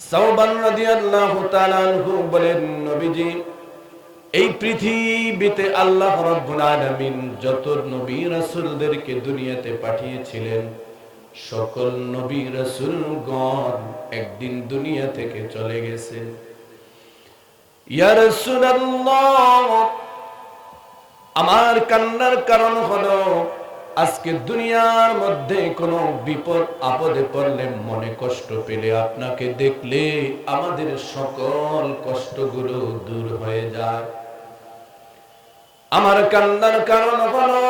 সাউবান রাদিয়াল্লাহু তাআলা বলেন, নবীজি, এই পৃথিবীতে আল্লাহ রাব্বুল আলামিন যত নবী রাসূলদেরকে দুনিয়াতে পাঠিয়েছিলেন, সকল নবী রাসূলগণ একদিন দুনিয়া থেকে চলে গেছেন ইয়া রাসূলুল্লাহ, আমার কান্নার কারণ হলো আজকে দুনিয়ার মধ্যে কোনো বিপদ, আপদে পড়লে মনে কষ্ট পেলে আপনাকে দেখলে আমাদের সকল কষ্টগুলো দূর হয়ে যায়। আমার কান্দার কারণ হলো,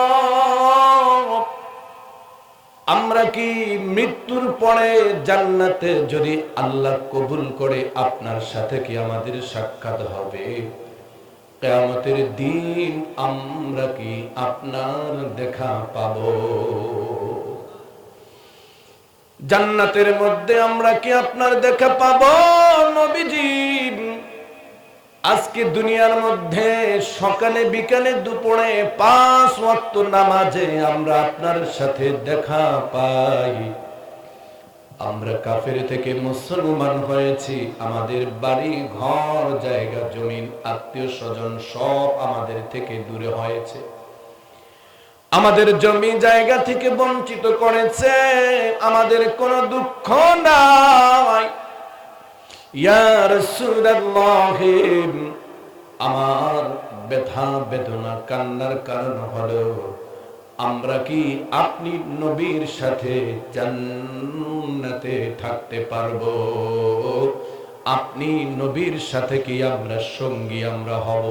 আমরা কি মৃত্যুর পরে জান্নাতে যদি আল্লাহ কবুল করে আপনার সাথে কি আমাদের সাক্ষাৎ হবে? কেয়ামতের দিন আমরা কি আপনার দেখা পাব? জান্নাতের মধ্যে আমরা কি আপনার দেখা পাব, নবীজি? আজকে দুনিয়ার মধ্যে সকালে বিকালে দুপুরে পাঁচ ওয়াক্ত নামাজে আমরা আপনার সাথে দেখা পাই। আমরা কাফের থেকে মুসলমান হয়েছি, আমাদের বাড়ি, ঘর, জায়গা, জমিন, আত্মীয় স্বজন সব আমাদের থেকে দূরে হয়েছে। আমাদের জমি জায়গা থেকে বঞ্চিত করেছে, আমাদের কোনো দুঃখ নাই। আমার ব্যথা বেদনা কান্নার কারণ হলো আমরা কি আপনি নবীর সাথে জান্নাতে থাকতে পারব? আপনি নবীর সাথে কি আমরা সঙ্গী আমরা হব?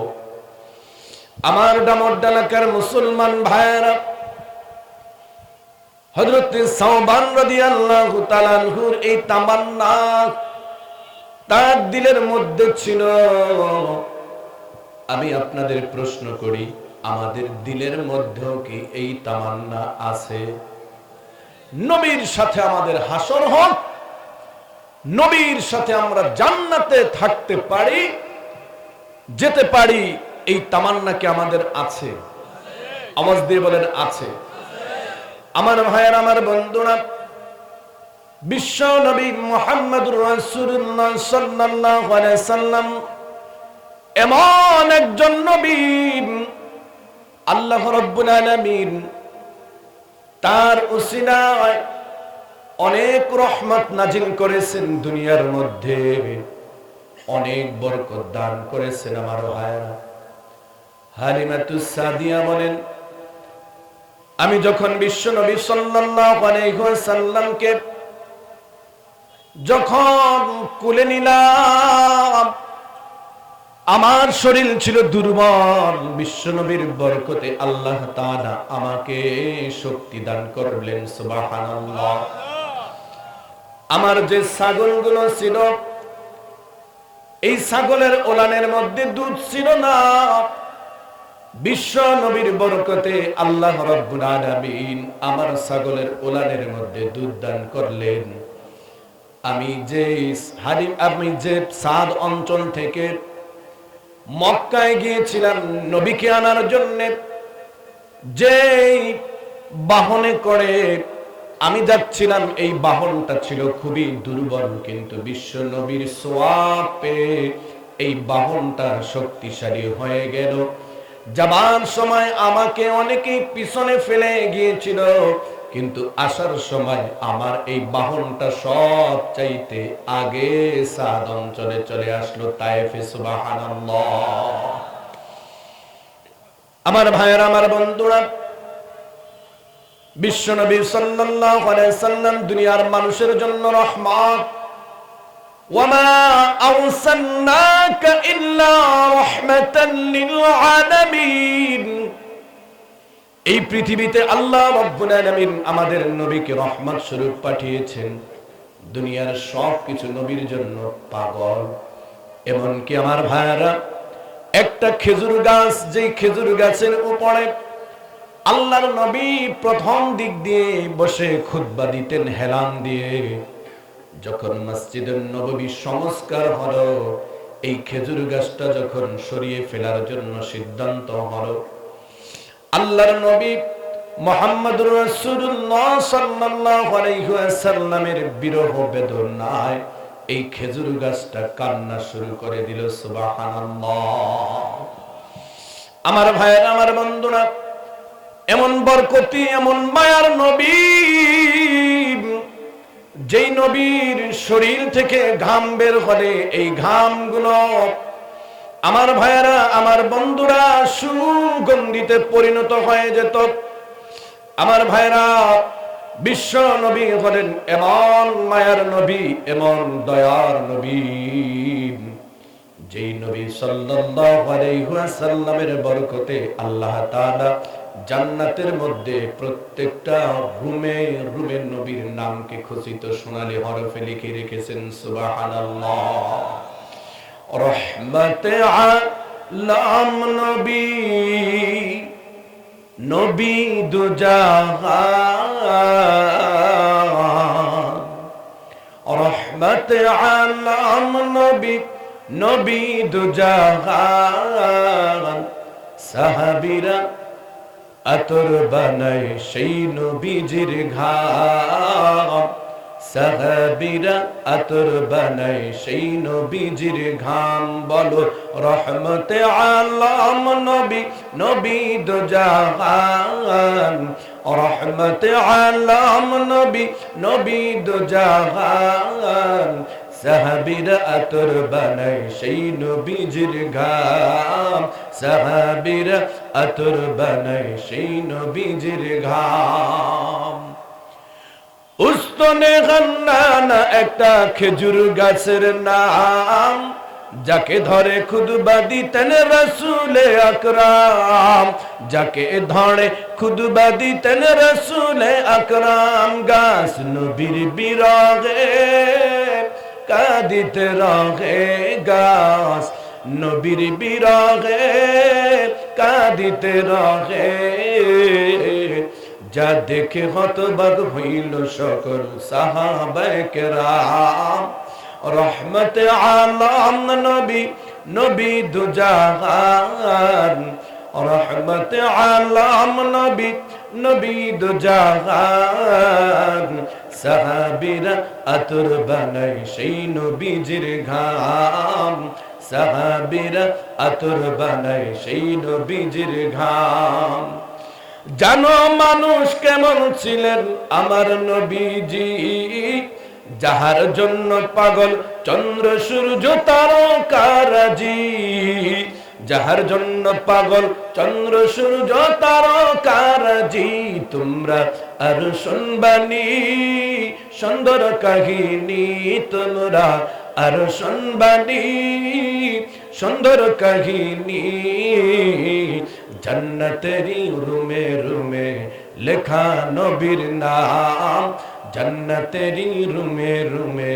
আমার ডামর ডালাকার মুসলমান ভাইয়েরা, হযরত সাওবান রাদিয়াল্লাহু তাআলা আনহুর এই তামান্না তার দিলের মধ্যে ছিল, আমি আপনাদের প্রশ্ন করি আমাদের দিলের মধ্যেও কি এই তামান্না আছে? নবীর সাথে আমাদের হাসর হোক নবীর সাথে আমরা জান্নাতে থাকতে পারি, যেতে পারি, এই তামান্না কি আমাদের আছে? আওয়াজ দিয়ে বলেন, আছে। আমার ভাইয়ের, আমার বন্ধুরা, বিশ্ব নবী সাল্লাম এমন একজন নবী আল্লাহ তার উসিলায় অনেক রহমত নাজিল করেছেন দুনিয়ার মধ্যে। অনেক বরকত দান করেছেন আমার ভাইরা হালিমাতুস সাদিয়া বলেন, আমি যখন বিশ্ব নবী ওয়াসাল্লামকে যখন কুলে নিলাম আমার শরীর ছিল দুর্বল, বিশ্বনবীর বরকতে আল্লাহ তাআলা আমাকে শক্তি দান করলেন, সুবহানাল্লাহ। আমার যে ছাগলগুলো ছিল, এই ছাগলের ওলানের মধ্যে দুধ ছিল না। বিশ্ব নবীর বরকতে আল্লাহ রব্বুল আলামিন আমার ছাগলের ওলানের মধ্যে দুধ দান করলেন। আমি যে আমি যে সাদ অঞ্চল থেকে মক্কায় গিয়েছিলাম নবীকে আনার জন্য। যে বাহনে করে আমি যাচ্ছিলাম, এই বাহনটা ছিল খুবই দুর্বল, কিন্তু বিশ্ব নবীর সোয়াপে এই বাহনটা শক্তিশালী হয়ে গেল। যাবার সময় আমাকে অনেকেই পিছনে ফেলে গিয়েছিল। কিন্তু আসার সময় আমার এই বাহনটা সব চাইতে আগে সাদ অঞ্চলে চলে আসলো তাইফে সুবহানাল্লাহ। আমার ভাইয়ের, আমার বন্ধুরা সাল্লাল্লাহু আলাইহি সাল্লাম দুনিয়ার মানুষের জন্য রহমত। লিল আলামিন। এই পৃথিবীতে আল্লাহ আমাদের নবীকে রহমত স্বরূপ পাঠিয়েছেন। দুনিয়ার সব কিছু নবীর জন্য, পাগল। এমনকি আমার ভাইয়ারা, একটা খেজুর গাছ, যেই খেজুর গাছের উপরে আল্লাহর নবী প্রথম দিক দিয়ে বসে খুতবা দিতেন, হেলান দিয়ে। যখন মসজিদের নববী সংস্কার হলো, এই খেজুর গাছটা যখন সরিয়ে ফেলার জন্য সিদ্ধান্ত হলো আল্লাহর নবী মোহাম্মদুর রাসূলুল্লাহ সাল্লাল্লাহু আলাইহি ওয়াসাল্লামের বিরহ বেদনায় এই খেজুর গাছটা কান্না শুরু করে দিল, সুবহানাল্লাহ। আমার ভাইয়ের, আমার বন্ধুরা, এমন বরকতি, এমন মায়ার নবী। যেই নবীর শরীর থেকে ঘাম বের হলে এই ঘামগুলো আমার ভাইয়েরা, আমার বন্ধুরা, সুগন্ধিতে পরিণত হয়ে যেত। আমার ভাইয়েরা, বিশ্ব নবী হলেন এমন মায়ার নবী, এমন দয়ার নবী। যেই নবী সাল্লাল্লাহু বরকতে আল্লাহ তাআলা জান্নাতের মধ্যে প্রত্যেকটা রুমে রুমের নবীর নামকে খচিত সোনালী হরফে লিখে রেখেছেন, সুবহানাল্লাহ। রহমতে আলাম নবী নবী দুজাহান। রহমতে আলাম নবী নবী দুজাহান। সাহাবিরা আতর বানায় সেই নবীজির ঘাম। সাহাবিরা আতর বানায়, সেই নবীজির ঘাম বলো, রহমতে আলম নবী নবী দুজাহান রহমতে আলম নবী নবী দুজাহান সাহাবিরা আতর বানায়, সেই নবীজির ঘাম। সাহাবিরা আতর বানায়, সেই নবীজির ঘাম। উস্তনে গান্নানা একটা খেজুর গাছের নাম, যাকে ধরে খুদবা দিতেন রসুলে আকরাম, যাকে ধরে খুদবা দিতেন রসুলে আকরাম, গাছ নবীর বিরগে কাদিতে রগে গাছ নবীর বিরগে কাদিতে রগে যা দেখে হতবাক হইল সকল সাহাবাহাম রহমত আলম নবী নবী দুজাহান। রহমত আলম নবী নবী দুজাহান। সাহাবিরা আতর বানাই সেই নবীজির ঘাম। সাহাবিরা আতর বানাই সেই নবীজির ঘাম। জানো মানুষ কেমন ছিলেন আমার নবীজি? যাহার জন্য পাগল চন্দ্র, সূর্য তারকারাজি যাহার জন্য পাগল চন্দ্র, সূর্য তারকারাজি তোমরা আর শুনবানি, সুন্দর কাহিনী তোমরা আর শুনবানি, সুন্দর কাহিনী জন্নতেরি রুমে রুমে লেখা নবীর নাম। জন্নতেরি রুমে রুমে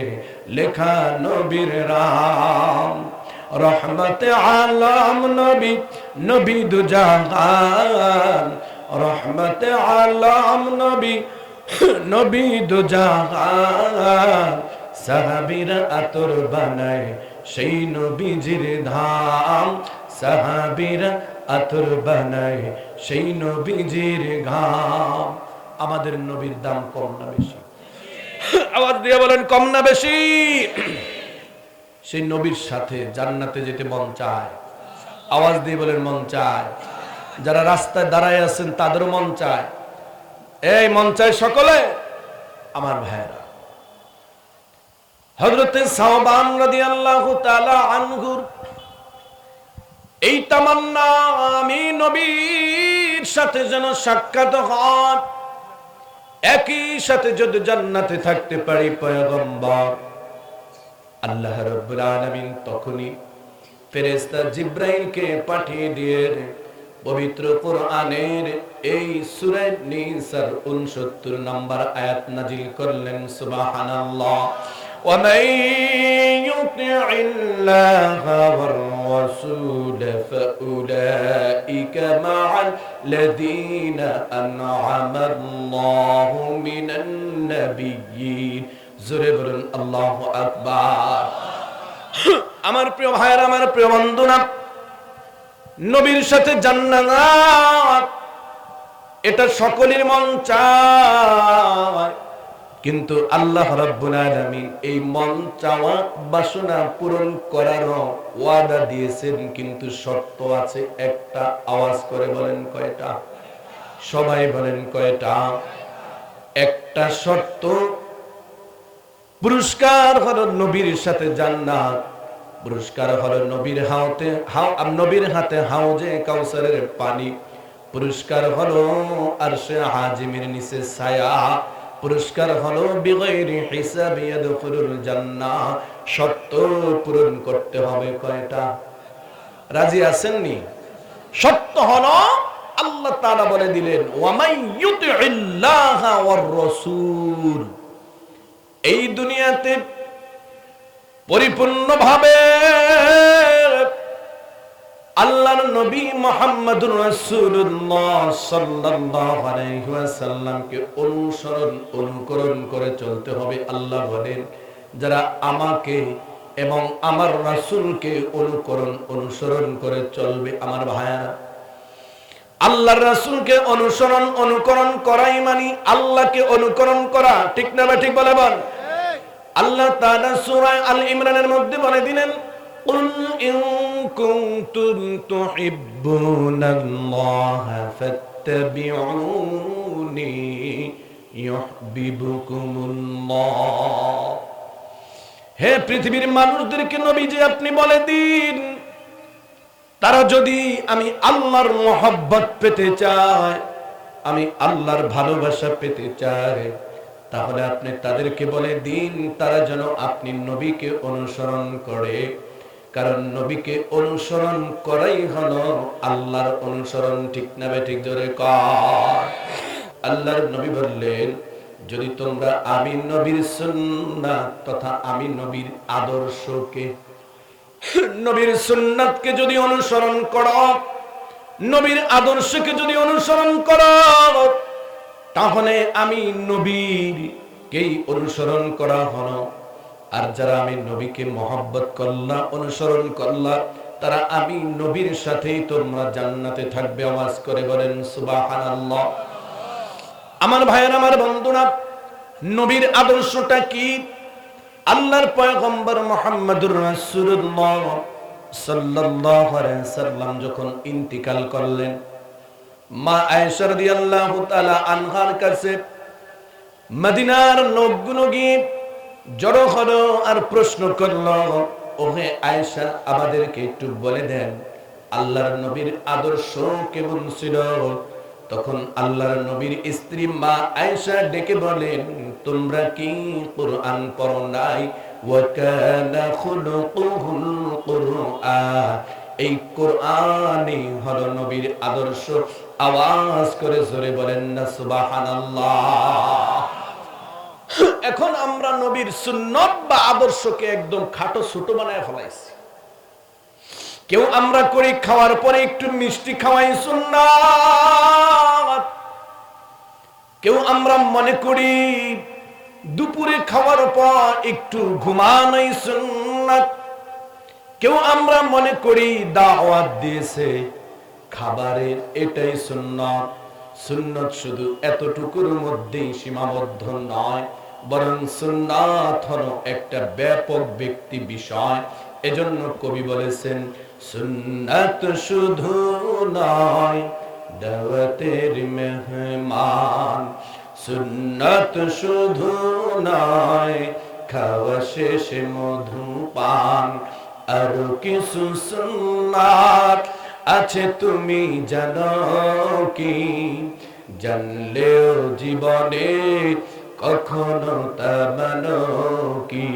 লেখা নবীর রাম। রহমত আলম নবী নবী দুজাহান। রহমত আলম নবী নবী দুজাহান। সাহাবিরা আতর বানায় সেই নবীজির ধাম। সাহাবিরা আতর বানায় সেই নবীজির ঘাম। আমাদের নবীর দাম কম না বেশি। আওয়াজ দিয়ে বলেন, কম না বেশি। সেই নবীর সাথে জান্নাতে যেতে মন চায়। আওয়াজ দিয়ে বলেন, মন চায়। যারা রাস্তায় দাঁড়ায় আছেন, তাদেরও মন চায়। এই মন চায় সকলে, আমার ভাইয়েরা। হজরতে সাহবান রাদিয়াল্লাহু তাআলা আনহুর এই তামান্না আমি নবীর সাথে যেন সাক্ষাৎ হন একই সাথে যদি জান্নাতে থাকতে পারি পয়গম্বর। আল্লাহ রব্বুল আলামিন তখনই ফেরেস্তা জিব্রাইলকে পাঠিয়ে দিয়ে পবিত্র কোরআনের এই সূরা নিসার 69 নম্বর আয়াত নাজিল করলেন, সুবহানাল্লাহ। ওয়া মান ইউতি ইল্লাহ ওয়ার রাসূল। فأولئك مع الذين أنعم الله من النبيين জোরে বলুন আল্লাহ আকবার আমার প্রিয় ভাইয়ের আমার প্রিয় বন্ধুরা নবীর সাথে জান্নাত এটা সকলের মন চায় কিন্তু আল্লাহ রাব্বুল আলামিন এই মন চাওয়া বাসনা পূরণ করার ওয়াদা দিয়েছেন, কিন্তু শর্ত আছে, একটা আওয়াজ করে বলেন কয়টা? সবাই বলেন কয়টা? একটা শর্ত, পুরস্কার হলো নবীর সাথে জান্নাত, পুরস্কার হলো নবীর হাতে হাও নবীর হাতে হাউজে কাউসারের পানি, পুরস্কার হলো আরশে হাজিমের নিচে ছায়া পুরস্কার হলো শর্ত পূরণ করতে হবে কয়টা? রাজি আছেননি? সত্য হলো আল্লাহ তাআলা বলে দিলেন এই দুনিয়াতে পরিপূর্ণভাবে আল্লাহর নবী মোহাম্মদুর রাসূলুল্লাহ সাল্লাল্লাহু আলাইহি ওয়াসাল্লামকে অনুসরণ অনুকরণ করে চলতে হবে। আল্লাহ বলেন যারা আমাকে এবং আমার রাসূলকে অনুকরণ অনুসরণ করে চলবে আমার ভাইয়ারা। আল্লাহর রাসূলকে অনুসরণ অনুকরণ করাই মানে আল্লাহকে অনুকরণ করা। ঠিক না বা ঠিক বলে বল? আল্লাহ তাআলা সূরা আল ইমরানের মধ্যে বলে দিলেন কুল ইন كنتم تحبون الله فاتبعوني يحببكم الله হে পৃথিবীর মানুষদেরকে নবীজি আপনি বলে দিন তারা যদি আমি আল্লাহর মোহব্বত পেতে চায় আমি আল্লাহর ভালোবাসা পেতে চায় তাহলে আপনি তাদেরকে বলে দিন তারা যেন আপনি নবীকে অনুসরণ করে কারণ নবীকে অনুসরণ করাই হলো আল্লাহর অনুসরণ, ঠিক না ঠিক কর। আল্লাহর নবী বললেন, যদি তোমরা আমি নবীর সুন্নাত তথা আমি নবীর আদর্শকে, নবীর সুন্নাতকে যদি অনুসরণ করো, নবীর আদর্শকে যদি অনুসরণ করো, তাহলে আমি নবীর কেই অনুসরণ করা হলো। আর যারা আমি নবীকে মহব্বত করলা, অনুসরণ করলা, তারা আমি নবীর সাথেই তোমরা জান্নাতে থাকবে, আওয়াজ করে বলেন, সুবহানাল্লাহ। আমার ভাইয়ের, আমার বন্ধুরা, নবীর আদর্শটা কি? আল্লাহর পয়গম্বর মুহাম্মদুর রাসূলুল্লাহ সাল্লাল্লাহু আলাইহি সাল্লাম যখন ইন্তিকাল করলেন, মা আয়েশা রাদিয়াল্লাহু তাআলা আনহার কাছে মদিনার লোকগুলো গিয়ে জড়ো হলো আর প্রশ্ন করল, ওহে আয়েশা, আমাদেরকে একটু বলে দেন, আল্লাহর নবীর আদর্শ কেমন ছিল? তখন আল্লাহর নবীর স্ত্রী মা আয়েশা ডেকে বলেন, তোমরা কি কোরআন পড়ো নাই? ওয়াকানা খুলুকুহুল কুরআন। এই কোরআনই হলো নবীর আদর্শ। আওয়াজ করে জোরে বলেন না, সুবহানাল্লাহ। এখন আমরা নবীর সুন্নত বা আদর্শকে একদম খাটো ছোট বানায় ফেলাইছি। কেউ আমরা করি খাওয়ার পরে একটু মিষ্টি খাওয়াই সুন্নাত। কেউ আমরা মনে করি দুপুরে খাওয়ার পর একটু ঘুমানোই সুন্নাত। কেউ আমরা মনে করি দাওয়াত দিয়েছে, খাবারের এটাই সুন্নত। সুন্নত শুধু এতটুকুর মধ্যেই সীমাবদ্ধ নয় বরং সুন্নাত একটা ব্যাপক ব্যক্তি বিষয়। এজন্য কবি বলেছেন, সুন্নাত শুধু নয়, দাওয়াতের মেহমান। সুন্নাত শুধু নয়, খাওয়া শেষে মধু পান। আরও কিছু সুন্নাত আছে, তুমি জানো কি? জানলেও জীবনে কখনো তা মানো কি?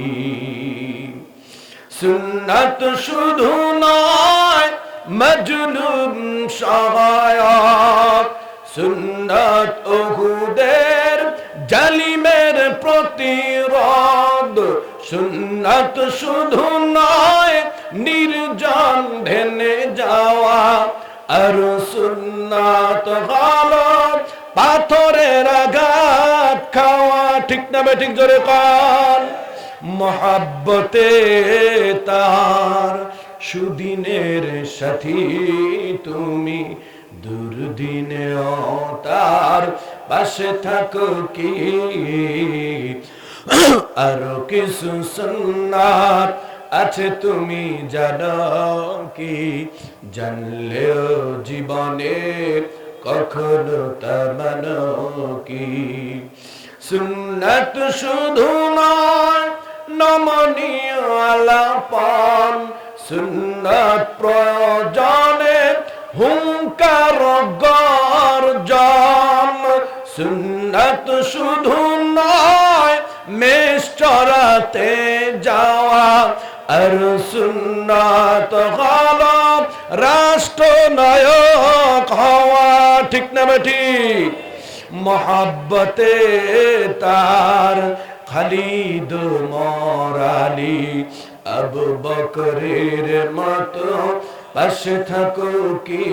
সুন্নাত শুধু নয়, মজলুম সহায়ক সুন্নাত ওহুদের জালিমের প্রতিরোধ। সুন্নাত শুধু নয়, নির্জন ঢেনে যাওয়া। আর সুন্নাত ঠিক ঠিক জোরে কান, মহাব্বতে তার সুদিনের সাথী তুমি, দুর্দিনে তার পাশে থাকো কি? আরও কিছু সুন্নাত আছে তুমি জানো কি? জানলেও জীবনে কখনো তা মানো কি? সুন্নাত শুধু নয়, নমনীয় আলাপন। সুন্নাত প্রয়োজনে হুঙ্কার গর্জন। সুন্নাত শুধু নয় মেষ যাওয়া। আর সুন্নাত হল রাষ্ট্রনায়ক হওয়া। ঠিক না ঠিক মহাব্বতে তার খালিদ মরালি আবু বকরের মতো পাশে থাকো কি?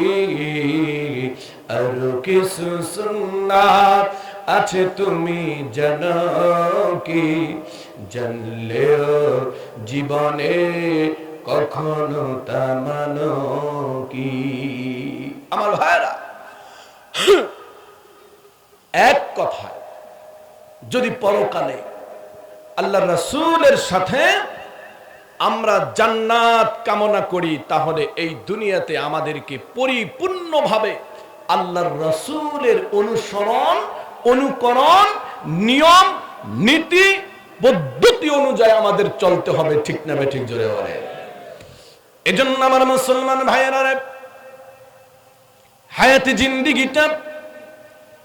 আর কিছু সুন্নাত আছে তুমি জানো কি? জানলেও জীবনে কখনো তা মানো কি? আমার ভাইরা এক কথায়, যদি পরকালে আল্লাহ রাসূলের সাথে আমরা জান্নাত কামনা করি, তাহলে এই দুনিয়াতে আমাদেরকে পরিপূর্ণভাবে আল্লাহর রাসূলের অনুসরণ, অনুকরণ, নিয়ম, নীতি, পদ্ধতি অনুযায়ী আমাদের চলতে হবে, ঠিক না ঠিক জোরে বলে এজন্য আমার মুসলমান ভাইয়েরা হায়াতে জিন্দিগিটা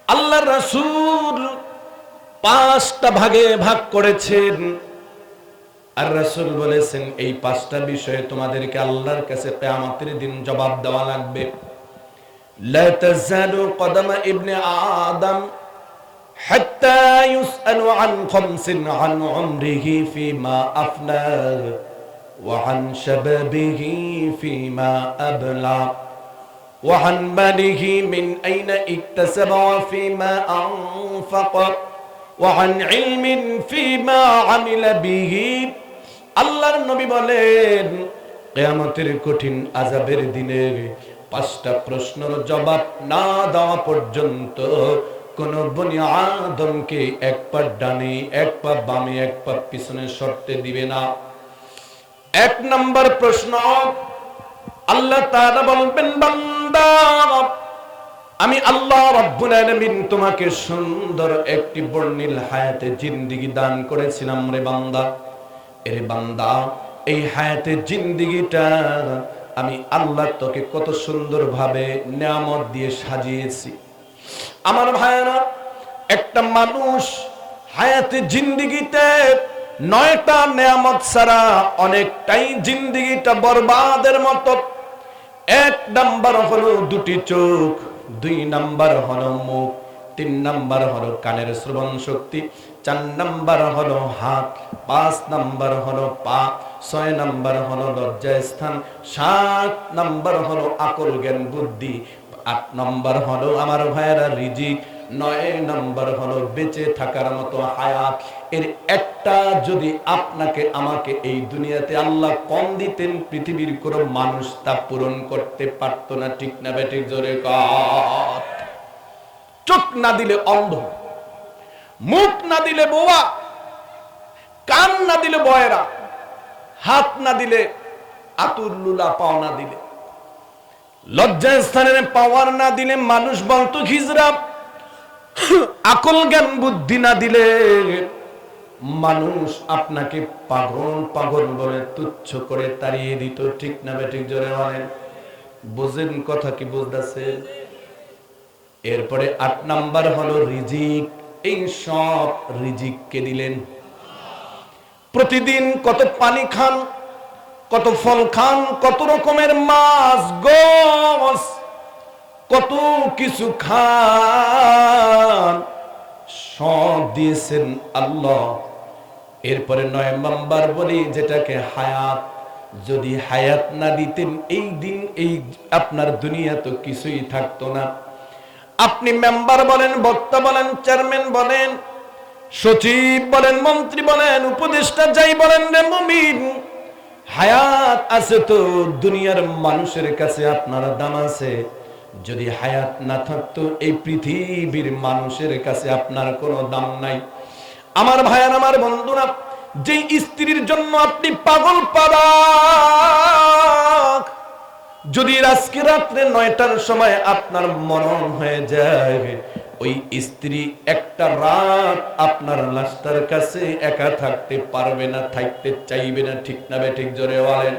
আল্লাহ রাসূল পাঁচটা ভাগে ভাগ করেছেন আর রাসূল বলেছেন এই পাঁচটা বিষয়ে তোমাদেরকে আল্লাহর কাছে কিয়ামতের দিন জবাব দেওয়া লাগবে লা তাজালু কদমা ইবনে আদম حتى يسأل عن خمس عن عمره فيما أفنى وعن شبابه فيما أبلى وعن ماله من أين اكتسب وفيما أنفق وعن علم فيما عمل به আল্লাহর নবী বলেন কেয়ামতের কঠিন আজাবের দিনে পাঁচটা প্রশ্নের জবাব না দেওয়া পর্যন্ত কোন বনি আদমকে এক পা ডানে এক পা বামে এক পা পিছনে সরতে দিবে না এক নম্বর প্রশ্ন আল্লাহ তাআলা বলবেন, বান্দা, আমি আল্লাহ রাব্বুল আলামিন তোমাকে সুন্দর একটি বর্ণিল হায়াতে জিন্দেগি দান করেছিলাম রে বান্দা। এরে বান্দা, এই হায়াতে জিন্দেগিটা আমি আল্লাহ তোকে কত সুন্দরভাবে নিয়ামত দিয়ে সাজিয়েছি। আমার ভাইয়েরা, একটা মানুষ হায়াতে জিন্দিগিতে নয়টা নেয়ামত ছাড়া অনেকটাই জিন্দিগিটা বরবাদের মতো এক নাম্বার হলো দুটি চোখ, দুই নাম্বার হলো মুখ, তিন নাম্বার হলো কানের শ্রবণ শক্তি, চার নাম্বার হলো হাত, পাঁচ নাম্বার হলো পা, ছয় নাম্বার হলো লজ্জা স্থান, সাত নাম্বার হলো আকল জ্ঞান বুদ্ধি, আট নাম্বার হলো আমার ভাইয়েরা রিজিক নয় নম্বর হলো বেঁচে থাকার মতো হায়াত। এর একটা যদি আপনাকে, আমাকে এই দুনিয়াতে আল্লাহ কম দিতেন, পৃথিবীর কোনো মানুষ তা পূরণ করতে পারতো না। ঠিক না বেঠিক জোরে চোখ না দিলে অন্ধ, মুখ না দিলে বোয়া কান না দিলে বয়রা, হাত না দিলে আতুর লুলা পাও না দিলে। লজ্জা স্থানের পাওয়ার না দিলে মানুষ বলতো খিজরা আকল জ্ঞান বুদ্ধি না দিলে মানুষ আপনাকে পাগল পাগল বলে তুচ্ছ করে তাড়িয়ে দিত। ঠিক না বেঠিক জোরে বলেন? বুঝেন কথা কি বুঝতেছে এরপরে আট নাম্বার হলো রিজিক। এই সব রিজিক কে দিলেন। প্রতিদিন কত পানি খান, কত ফল খান, কত রকমের মাছ, গোস কত কিছু খান। সব দিয়েছেন আল্লাহ। এরপরে নয় নাম্বার বলি, যেটাকে হায়াত। যদি হায়াত না দিতেন, এই দিন, এই আপনার দুনিয়া তো কিছুই থাকতো না। আপনি মেম্বার বলেন, বক্তা বলেন, চেয়ারম্যান বলেন, সচিব বলেন, মন্ত্রী বলেন, উপদেষ্টা যাই বলেন রে মুমিন, হায়াত আছে তো দুনিয়ার মানুষের কাছে আপনার দাম আছে। যদি হায়াত না থাকতো এই পৃথিবীর মানুষের কাছে আপনার কোনো দাম নাই। আমার ভাইয়ার আমার বন্ধুরা যে স্ত্রীর জন্য আপনি পাগল পাবা যদি আজকে রাত্রে নয়টার সময় আপনার মরণ হয়ে যায়, ওই স্ত্রী একটা রাত আপনার লাশটার কাছে একা থাকতে পারবে না, থাকতে চাইবে না, ঠিক না বে, ঠিক জোরে বলেন।